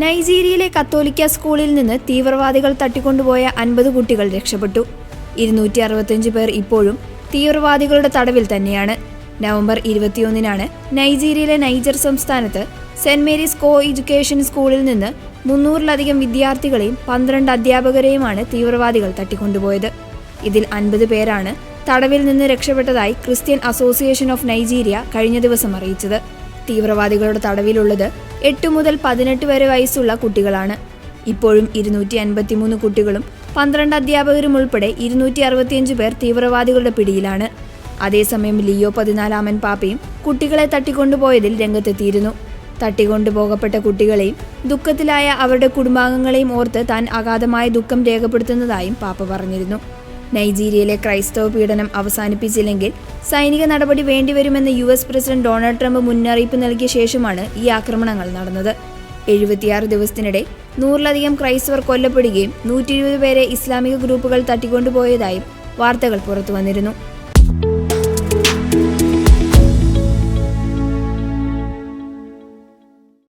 നൈജീരിയയിലെ കത്തോലിക്ക സ്കൂളിൽ നിന്ന് തീവ്രവാദികൾ തട്ടിക്കൊണ്ടുപോയ അൻപത് കുട്ടികൾ രക്ഷപ്പെട്ടു. ഇരുന്നൂറ്റി അറുപത്തിയഞ്ച് പേർ ഇപ്പോഴും തീവ്രവാദികളുടെ തടവിൽ തന്നെയാണ്. നവംബർ ഇരുപത്തിയൊന്നിനാണ് നൈജീരിയയിലെ നൈജർ സംസ്ഥാനത്ത് സെന്റ് മേരീസ് കോ എഡ്യൂക്കേഷൻ സ്കൂളിൽ നിന്ന് മുന്നൂറിലധികം വിദ്യാർത്ഥികളെയും പന്ത്രണ്ട് അധ്യാപകരെയുമാണ് തീവ്രവാദികൾ തട്ടിക്കൊണ്ടുപോയത്. ഇതിൽ അൻപത് പേരാണ് തടവിൽ നിന്ന് രക്ഷപ്പെട്ടതായി ക്രിസ്ത്യൻ അസോസിയേഷൻ ഓഫ് നൈജീരിയ കഴിഞ്ഞ ദിവസം അറിയിച്ചത്. തീവ്രവാദികളുടെ തടവിലുള്ളത് എട്ട് മുതൽ പതിനെട്ട് വരെ വയസ്സുള്ള കുട്ടികളാണ്. ഇപ്പോഴും ഇരുന്നൂറ്റി അൻപത്തിമൂന്ന് കുട്ടികളും പന്ത്രണ്ട് അധ്യാപകരും ഉൾപ്പെടെ ഇരുന്നൂറ്റി അറുപത്തിയഞ്ച് പേർ തീവ്രവാദികളുടെ പിടിയിലാണ്. അതേസമയം ലിയോ പതിനാലാമൻ പാപ്പയും കുട്ടികളെ തട്ടിക്കൊണ്ടുപോയതിൽ രംഗത്തെത്തിയിരുന്നു. തട്ടിക്കൊണ്ടുപോകപ്പെട്ട കുട്ടികളെയും ദുഃഖത്തിലായ അവരുടെ കുടുംബാംഗങ്ങളെയും ഓർത്ത് താൻ അഗാധമായ ദുഃഖം രേഖപ്പെടുത്തുന്നതായും പാപ്പ പറഞ്ഞിരുന്നു. നൈജീരിയയിലെ ക്രൈസ്തവ പീഡനം അവസാനിപ്പിച്ചില്ലെങ്കിൽ സൈനിക നടപടി വേണ്ടിവരുമെന്ന് U S president Donald Trump മുന്നറിയിപ്പ് നൽകിയ ശേഷമാണ് ഈ ആക്രമണങ്ങൾ നടന്നത്. എഴുപത്തിയാറ് ദിവസത്തിനിടെ നൂറിലധികം ക്രൈസ്തവർ കൊല്ലപ്പെടുകയും നൂറ്റി ഇരുപത് പേരെ ഇസ്ലാമിക ഗ്രൂപ്പുകൾ തട്ടിക്കൊണ്ടുപോയതായും വാർത്തകൾ പുറത്തുവന്നിരുന്നു.